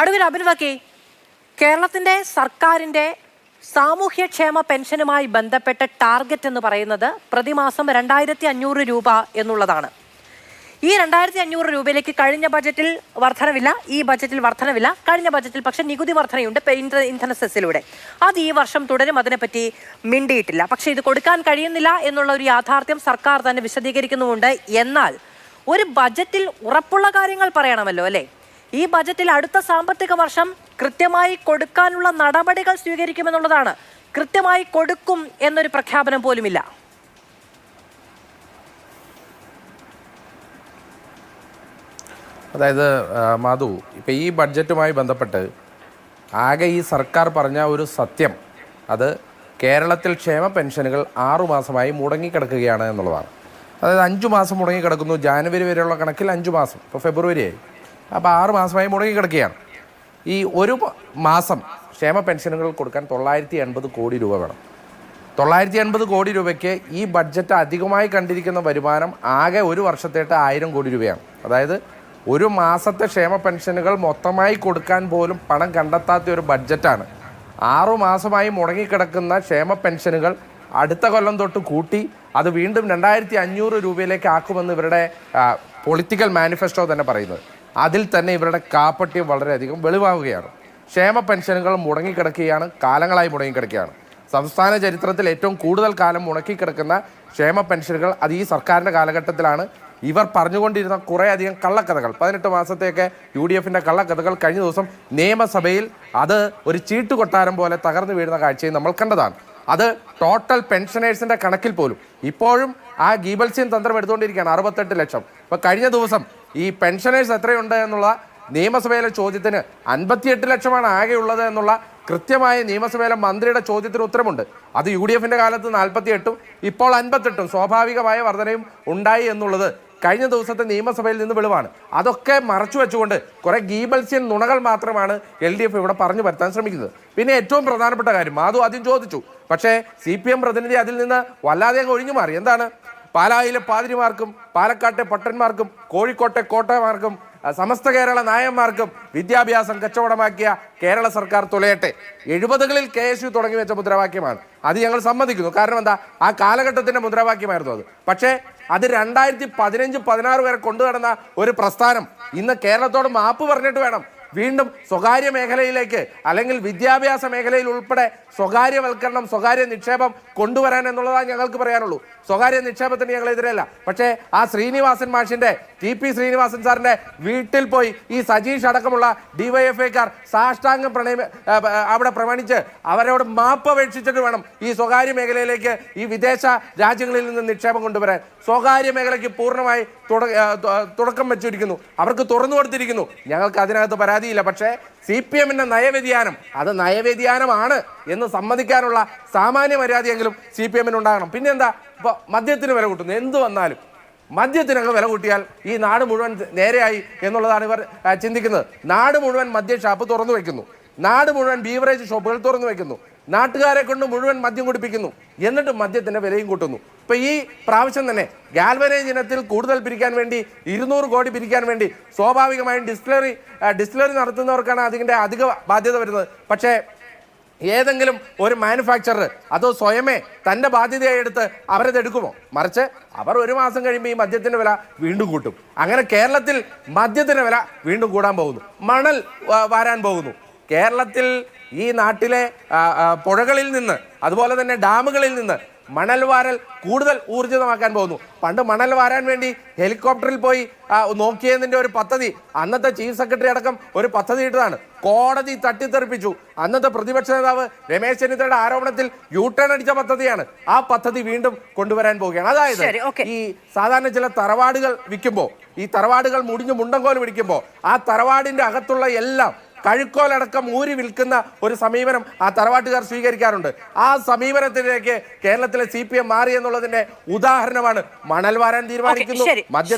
അടുക്കൽ അഭിനവക്കി കേരളത്തിന്റെ സർക്കാരിന്റെ സാമൂഹ്യക്ഷേമ പെൻഷനുമായി ബന്ധപ്പെട്ട ടാർഗറ്റ് എന്ന് പറയുന്നത് പ്രതിമാസം രണ്ടായിരത്തി അഞ്ഞൂറ് രൂപ എന്നുള്ളതാണ്. ഈ രണ്ടായിരത്തി അഞ്ഞൂറ് രൂപയിലേക്ക് കഴിഞ്ഞ ബജറ്റിൽ വർധനവില്ല ഈ ബജറ്റിൽ വർധനവില്ല കഴിഞ്ഞ ബജറ്റിൽ പക്ഷെ നികുതി വർധനയുണ്ട് ഇന്ധന സെസ്സിലൂടെ. അത് ഈ വർഷം തുടരും അതിനെപ്പറ്റി മിണ്ടിയിട്ടില്ല. പക്ഷേ ഇത് കൊടുക്കാൻ കഴിയുന്നില്ല എന്നുള്ള ഒരു യാഥാർത്ഥ്യം സർക്കാർ തന്നെ വിശദീകരിക്കുന്നുമുണ്ട്. എന്നാൽ ഒരു ബജറ്റിൽ ഉറപ്പുള്ള കാര്യങ്ങൾ പറയണമല്ലോ അല്ലേ? ഈ ബജറ്റിൽ അടുത്ത സാമ്പത്തിക വർഷം കൃത്യമായി കൊടുക്കാനുള്ള നടപടികൾ സ്വീകരിക്കുമെന്നുള്ളതാണ്. കൃത്യമായി കൊടുക്കും എന്നൊരു പ്രഖ്യാപനം പോലുമില്ല. അതായത് മധു ഇപ്പം ഈ ബഡ്ജറ്റുമായി ബന്ധപ്പെട്ട് ആകെ ഈ സർക്കാർ പറഞ്ഞ ഒരു സത്യം. അത് കേരളത്തിൽ ക്ഷേമ പെൻഷനുകൾ ആറു മാസമായി മുടങ്ങിക്കിടക്കുകയാണ് എന്നുള്ളതാണ്. അതായത് അഞ്ചു മാസം മുടങ്ങിക്കിടക്കുന്നു. ജാനുവരി വരെയുള്ള കണക്കിൽ അഞ്ചു മാസം. ഇപ്പോൾ ഫെബ്രുവരി ആയി. അപ്പോൾ ആറ് മാസമായി മുടങ്ങി മുടങ്ങിക്കിടക്കുകയാണ് ഈ ഒരു മാസം ക്ഷേമ പെൻഷനുകൾ കൊടുക്കാൻ തൊള്ളായിരത്തി എൺപത് കോടി രൂപ വേണം. തൊള്ളായിരത്തി എൺപത് കോടി രൂപയ്ക്ക് ഈ ബഡ്ജറ്റ് അധികമായി കണ്ടിരിക്കുന്ന വരുമാനം ആകെ ഒരു വർഷത്തേട്ട് ആയിരം കോടി രൂപയാണ്. അതായത് ഒരു മാസത്തെ ക്ഷേമ പെൻഷനുകൾ മൊത്തമായി കൊടുക്കാൻ പോലും പണം കണ്ടെത്താത്ത ഒരു ബഡ്ജറ്റാണ്. ആറു മാസമായി മുടങ്ങിക്കിടക്കുന്ന ക്ഷേമ പെൻഷനുകൾ അടുത്ത കൊല്ലം തൊട്ട് കൂട്ടി അത് വീണ്ടും രണ്ടായിരത്തി അഞ്ഞൂറ് രൂപയിലേക്ക് ആക്കുമെന്ന് ഇവരുടെ പൊളിറ്റിക്കൽ മാനിഫെസ്റ്റോ തന്നെ പറയുന്നത്. അതിൽ തന്നെ ഇവരുടെ കാപ്പട്യം വളരെയധികം വെളിവാകുകയാണ്. ക്ഷേമ പെൻഷനുകൾ മുടങ്ങിക്കിടക്കുകയാണ് കാലങ്ങളായി മുടങ്ങിക്കിടക്കുകയാണ്. സംസ്ഥാന ചരിത്രത്തിൽ ഏറ്റവും കൂടുതൽ കാലം മുടക്കിക്കിടക്കുന്ന ക്ഷേമ പെൻഷനുകൾ അത് ഈ സർക്കാരിന്റെ കാലഘട്ടത്തിലാണ്. ഇവർ പറഞ്ഞുകൊണ്ടിരുന്ന കുറേയധികം കള്ളക്കഥകൾ. പതിനെട്ട് മാസത്തെയൊക്കെ യു ഡി എഫിന്റെ കള്ളക്കഥകൾ കഴിഞ്ഞ ദിവസം നിയമസഭയിൽ അത് ഒരു ചീട്ടുകൊട്ടാരം പോലെ തകർന്നു വീഴുന്ന കാഴ്ചയും നമ്മൾ കണ്ടതാണ്. അത് ടോട്ടൽ പെൻഷനേഴ്സിന്റെ കണക്കിൽ പോലും. ഇപ്പോഴും ആ ഗീബൽസ്യൻ തന്ത്രം എടുത്തുകൊണ്ടിരിക്കുകയാണ് അറുപത്തെട്ട് ലക്ഷം. അപ്പോൾ കഴിഞ്ഞ ദിവസം ഈ പെൻഷനേഴ്സ് എത്രയുണ്ട് എന്നുള്ള നിയമസഭയിലെ ചോദ്യത്തിന് അൻപത്തിയെട്ട് ലക്ഷമാണ് ആകെ ഉള്ളത് എന്നുള്ള കൃത്യമായ നിയമസഭയിലെ മന്ത്രിയുടെ ചോദ്യത്തിന് ഉത്തരമുണ്ട്. അത് യു ഡി എഫിന്റെ കാലത്ത് നാൽപ്പത്തി എട്ടും ഇപ്പോൾ അൻപത്തെട്ടും സ്വാഭാവികമായ വർധനയും ഉണ്ടായി എന്നുള്ളത് കഴിഞ്ഞ ദിവസത്തെ നിയമസഭയിൽ നിന്ന് വെളിവാണ്. അതൊക്കെ മറച്ചു വെച്ചുകൊണ്ട് കുറേ ഗീബൽസ്യൻ നുണകൾ മാത്രമാണ് എൽ ഡി എഫ് ഇവിടെ പറഞ്ഞു വരുത്താൻ ശ്രമിക്കുന്നത്. പിന്നെ ഏറ്റവും പ്രധാനപ്പെട്ട കാര്യം മാധു ആദ്യം ചോദിച്ചു. പക്ഷേ സി പി എം പ്രതിനിധി അതിൽ നിന്ന് വല്ലാതെ അങ്ങ് ഒഴിഞ്ഞു മാറി എന്താണ്? പാലായിലെ പാതിരിമാർക്കും പാലക്കാട്ടെ പട്ടന്മാർക്കും കോഴിക്കോട്ടെ കോട്ടയമാർക്കും സമസ്ത കേരള നായന്മാർക്കും വിദ്യാഭ്യാസം കച്ചവടമാക്കിയ കേരള സർക്കാർ തുലയട്ടെ. എഴുപതുകളിൽ കെ എസ് യു തുടങ്ങി വെച്ച മുദ്രാവാക്യമാണ്. അത് ഞങ്ങൾ സമ്മതിക്കുന്നു. കാരണം എന്താ? ആ കാലഘട്ടത്തിന്റെ മുദ്രാവാക്യമായിരുന്നു അത്. പക്ഷേ അത് രണ്ടായിരത്തി പതിനഞ്ച് പതിനാറ് വരെ കൊണ്ടു നടന്ന ഒരു പ്രസ്ഥാനം ഇന്ന് കേരളത്തോട് മാപ്പ് പറഞ്ഞിട്ട് വേണം. വീണ്ടും സ്വകാര്യ മേഖലയിലേക്ക് അല്ലെങ്കിൽ വിദ്യാഭ്യാസ മേഖലയിൽ ഉൾപ്പെടെ സ്വകാര്യവൽക്കരണം സ്വകാര്യ നിക്ഷേപം കൊണ്ടുവരാൻ എന്നുള്ളതാണ് ഞങ്ങൾക്ക് പറയാനുള്ളൂ. സ്വകാര്യ നിക്ഷേപത്തിന് എതിരല്ല. പക്ഷേ ആ ശ്രീനിവാസൻ മാഷിന്റെ ടി പി ശ്രീനിവാസൻ സാറിന്റെ വീട്ടിൽ പോയി ഈ സജീഷ് അടക്കമുള്ള ഡിവൈഎഫ്ഐക്കാർ സാഷ്ടാംഗം പ്രണയ അവിടെ പ്രമാണിച്ച് അവരോട് മാപ്പ് അപേക്ഷിച്ചിട്ട് വേണം ഈ സ്വകാര്യ മേഖലയിലേക്ക് ഈ വിദേശ രാജ്യങ്ങളിൽ നിന്ന് നിക്ഷേപം കൊണ്ടുവരാൻ. സ്വകാര്യ മേഖലയ്ക്ക് പൂർണമായി തുടക്കം വെച്ചിരിക്കുന്നു. അവർക്ക് തുറന്നു കൊടുത്തിരിക്കുന്നു. ഞങ്ങൾക്ക് അതിനകത്ത് പരാതിയില്ല. പക്ഷേ സി പി എമ്മിന്റെ നയവ്യതിയാനം അത് നയവ്യതിയാനമാണ് എന്ന് സമ്മതിക്കാനുള്ള സാമാന്യ മര്യാദയെങ്കിലും സി പി എമ്മിന് ഉണ്ടാകണം. പിന്നെ എന്താ? ഇപ്പോൾ മദ്യത്തിന് വില കൂട്ടുന്നു. എന്ത് വന്നാലും മദ്യത്തിനങ്ങ് വില കൂട്ടിയാൽ ഈ നാട് മുഴുവൻ നേരെയായി എന്നുള്ളതാണ് ഇവർ ചിന്തിക്കുന്നത്. നാട് മുഴുവൻ മദ്യ ഷാപ്പ് തുറന്നു വയ്ക്കുന്നു. നാട് മുഴുവൻ ബീവറേജ് ഷോപ്പുകൾ തുറന്നു വയ്ക്കുന്നു. നാട്ടുകാരെ കൊണ്ട് മുഴുവൻ മദ്യം കുടിപ്പിക്കുന്നു. എന്നിട്ട് മദ്യത്തിന്റെ വിലയും കൂട്ടുന്നു. ഇപ്പൊ ഈ പ്രാവശ്യം തന്നെ ഗാൽവനേജ് ഇനത്തിൽ കൂടുതൽ പിരിക്കാൻ വേണ്ടി ഇരുന്നൂറ് കോടി പിരിക്കാൻ വേണ്ടി സ്വാഭാവികമായും ഡിസ്റ്റിലറി ഡിസ്റ്റിലറി നടത്തുന്നവർക്കാണ് അതിന്റെ അധിക ബാധ്യത വരുന്നത്. പക്ഷേ ഏതെങ്കിലും ഒരു മാനുഫാക്ചറർ അതോ സ്വയമേ തന്റെ ബാധ്യതയായി എടുത്ത് അവരത് എടുക്കുമോ? മറിച്ച് അവർ ഒരു മാസം കഴിയുമ്പോൾ ഈ മദ്യത്തിന്റെ വില വീണ്ടും കൂട്ടും. അങ്ങനെ കേരളത്തിൽ മദ്യത്തിന്റെ വില വീണ്ടും കൂടാൻ പോകുന്നു. മണൽ വരാൻ പോകുന്നു. കേരളത്തിൽ ഈ നാട്ടിലെ പുഴകളിൽ നിന്ന് അതുപോലെ തന്നെ ഡാമുകളിൽ നിന്ന് മണൽ വാരൽ കൂടുതൽ ഊർജിതമാക്കാൻ പോകുന്നു. പണ്ട് മണൽ വാരാൻ വേണ്ടി ഹെലികോപ്റ്ററിൽ പോയി നോക്കിയതിന്റെ ഒരു പദ്ധതി. അന്നത്തെ ചീഫ് സെക്രട്ടറി അടക്കം ഒരു പദ്ധതി ഇട്ടതാണ്. കോടതി തട്ടിത്തെറിപ്പിച്ചു. അന്നത്തെ പ്രതിപക്ഷ നേതാവ് രമേശ് ചെന്നിത്തലയുടെ ആരോപണത്തിൽ യു ടേൺ അടിച്ച പദ്ധതിയാണ്. ആ പദ്ധതി വീണ്ടും കൊണ്ടുവരാൻ പോവുകയാണ്. അതായത് ഈ സാധാരണ ചില തറവാടുകൾ വിൽക്കുമ്പോൾ ഈ തറവാടുകൾ മുടിഞ്ഞ് മുണ്ടങ്കോൽ പിടിക്കുമ്പോൾ ആ തറവാടിന്റെ അകത്തുള്ള എല്ലാം കഴുക്കോലടക്കം ഊരി വിൽക്കുന്ന ഒരു സമീപനം ആ തറവാട്ടുകാർ സ്വീകരിക്കാറുണ്ട്. ആ സമീപനത്തിലേക്ക് കേരളത്തിലെ സി പി എം മാറി എന്നുള്ളതിന്റെ ഉദാഹരണമാണ് മണൽ വാരാൻ തീരുമാനിക്കുന്നു. മദ്യത്തിന്